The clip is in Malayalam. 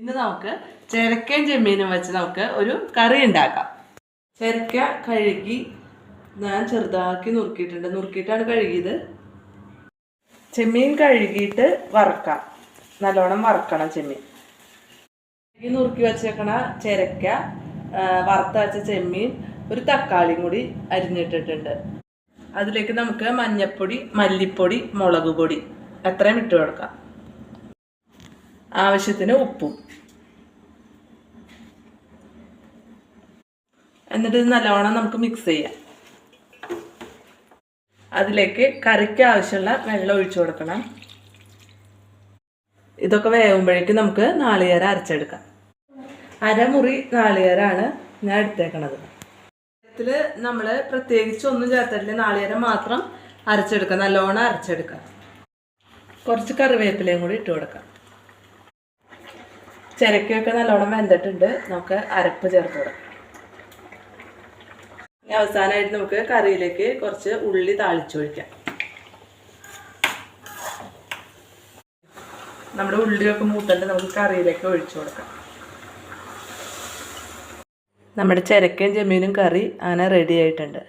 ഇന്ന് നമുക്ക് ചിരക്കയും ചെമ്മീനും വെച്ച് നമുക്ക് ഒരു കറി ഉണ്ടാക്കാം. ചിരക്ക കഴുകി ഞാൻ ചെറുതാക്കി നുറുക്കിയിട്ടുണ്ട്. നുറുക്കിയിട്ടാണ് കഴുകിയത്. ചെമ്മീൻ കഴുകിയിട്ട് വറക്കാം. നല്ലോണം വറക്കണം ചെമ്മീൻ. കഴുകി നുറുക്കി വെച്ചേക്കണ ചിരക്ക വറുത്ത വെച്ച ചെമ്മീൻ ഒരു തക്കാളിയും കൂടി അരിഞ്ഞിട്ടിട്ടുണ്ട്. അതിലേക്ക് നമുക്ക് മഞ്ഞപ്പൊടി മല്ലിപ്പൊടി മുളക് പൊടി അത്രയും ഇട്ട് കൊടുക്കാം. ആവശ്യത്തിന് ഉപ്പും. എന്നിട്ട് ഇത് നല്ലവണ്ണം നമുക്ക് മിക്സ് ചെയ്യാം. അതിലേക്ക് കറിക്ക് ആവശ്യമുള്ള വെള്ളം ഒഴിച്ചു കൊടുക്കണം. ഇതൊക്കെ വേകുമ്പോഴേക്കും നമുക്ക് നാളികേരം അരച്ചെടുക്കാം. അരമുറി നാളികേരമാണ് ഞാൻ എടുത്തേക്കണത്. ഇതിൽ നമ്മൾ പ്രത്യേകിച്ച് ഒന്നും ചേർത്തിട്ടില്ല. നാളികേരം മാത്രം അരച്ചെടുക്കാം. നല്ലോണം അരച്ചെടുക്കാം. കുറച്ച് കറിവേപ്പിലയും കൂടി ഇട്ട് കൊടുക്കാം. ചിരക്കയൊക്കെ നല്ലോണം വെന്തിട്ടുണ്ട്. നമുക്ക് അരപ്പ് ചേർത്ത് കൊടുക്കാം. ഇനി അവസാനമായിട്ട് നമുക്ക് കറിയിലേക്ക് കുറച്ച് ഉള്ളി താളിച്ചൊഴിക്കാം നമ്മുടെ ഉള്ളിയൊക്കെ മൂട്ടണ്ട് നമുക്ക് കറിയിലേക്ക് ഒഴിച്ചു കൊടുക്കാം. നമ്മുടെ ചിരക്കയും ചെമ്മീനും കറി അങ്ങനെ റെഡി ആയിട്ടുണ്ട്.